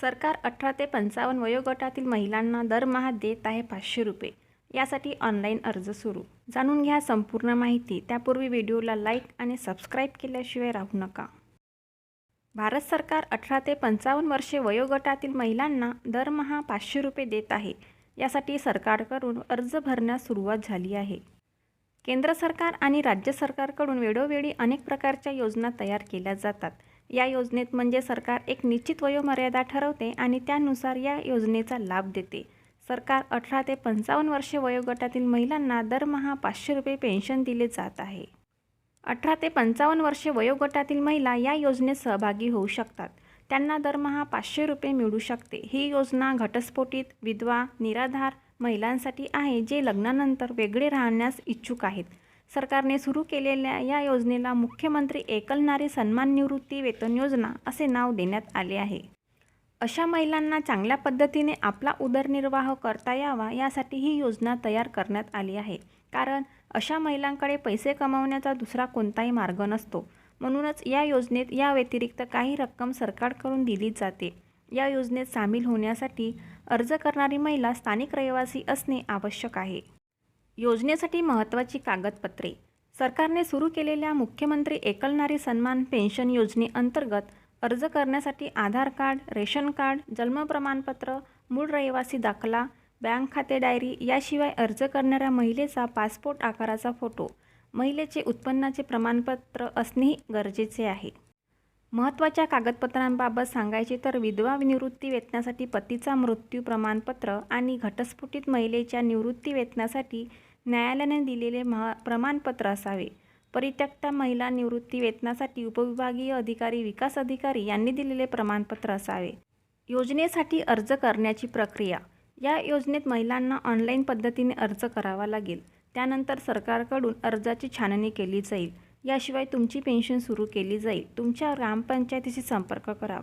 सरकार अठरा ते पंचावन्न वयोगटातील महिलांना दरमहा देत आहे पाचशे रुपये. यासाठी ऑनलाईन अर्ज सुरू. जाणून घ्या संपूर्ण माहिती. त्यापूर्वी व्हिडिओला लाईक आणि सबस्क्राईब केल्याशिवाय राहू नका. भारत सरकार अठरा ते पंचावन्न वर्षे वयोगटातील महिलांना दरमहा पाचशे रुपये देत आहे. यासाठी सरकारकडून अर्ज भरण्यास सुरुवात झाली आहे. केंद्र सरकार आणि राज्य सरकारकडून वेळोवेळी अनेक प्रकारच्या योजना तयार केल्या जातात. या योजनेत म्हणजे सरकार एक निश्चित वयोमर्यादा ठरवते आणि त्यानुसार या योजनेचा लाभ देते. सरकार अठरा ते पंचावन्न वर्षे वयोगटातील महिलांना दरमहा पाचशे रुपये पेन्शन दिले जात आहे. अठरा ते पंचावन्न वर्षे वयोगटातील महिला या योजनेत सहभागी होऊ शकतात. त्यांना दरमहा पाचशे रुपये मिळू शकते. ही योजना घटस्फोटित विधवा निराधार महिलांसाठी आहे जे लग्नानंतर वेगळे राहण्यास इच्छुक आहेत. सरकारने सुरू केलेल्या या योजनेला मुख्यमंत्री एकलनारी सन्मान निवृत्ती वेतन योजना असे नाव देण्यात आले आहे. अशा महिलांना चांगल्या पद्धतीने आपला उदरनिर्वाह करता यावा यासाठी ही योजना तयार करण्यात आली आहे. कारण अशा महिलांकडे पैसे कमावण्याचा दुसरा कोणताही मार्ग नसतो. म्हणूनच या योजनेत या व्यतिरिक्त काही रक्कम सरकारकडून दिली जाते. या योजनेत सामील होण्यासाठी अर्ज करणारी महिला स्थानिक रहिवासी असणे आवश्यक आहे. योजनेसाठी महत्त्वाची कागदपत्रे. सरकारने सुरू केलेल्या मुख्यमंत्री एकलनारी सन्मान पेन्शन योजनेअंतर्गत अर्ज करण्यासाठी आधार कार्ड रेशन कार्ड जन्म प्रमाणपत्र मूळ रहिवासी दाखला बँक खाते डायरी याशिवाय अर्ज करणाऱ्या महिलेचा पासपोर्ट आकाराचा फोटो महिलेचे उत्पन्नाचे प्रमाणपत्र असणेही गरजेचे आहे. महत्त्वाच्या कागदपत्रांबाबत सांगायचे तर विधवा निवृत्ती वेतनासाठी पतीचा मृत्यू प्रमाणपत्र आणि घटस्फोटित महिलेच्या निवृत्ती वेतनासाठी न्यायालयाने दिलेले महा प्रमाणपत्र असावे. परित्यक्ता महिला निवृत्ती वेतनासाठी उपविभागीय अधिकारी विकास अधिकारी यांनी दिलेले प्रमाणपत्र असावे. योजनेसाठी अर्ज करण्याची प्रक्रिया. या योजनेत महिलांना ऑनलाईन पद्धतीने अर्ज करावा लागेल. त्यानंतर सरकारकडून अर्जाची छाननी केली जाईल. याशिवाय तुमची पेन्शन सुरू केली जाईल. तुमच्या ग्रामपंचायतीशी संपर्क करा.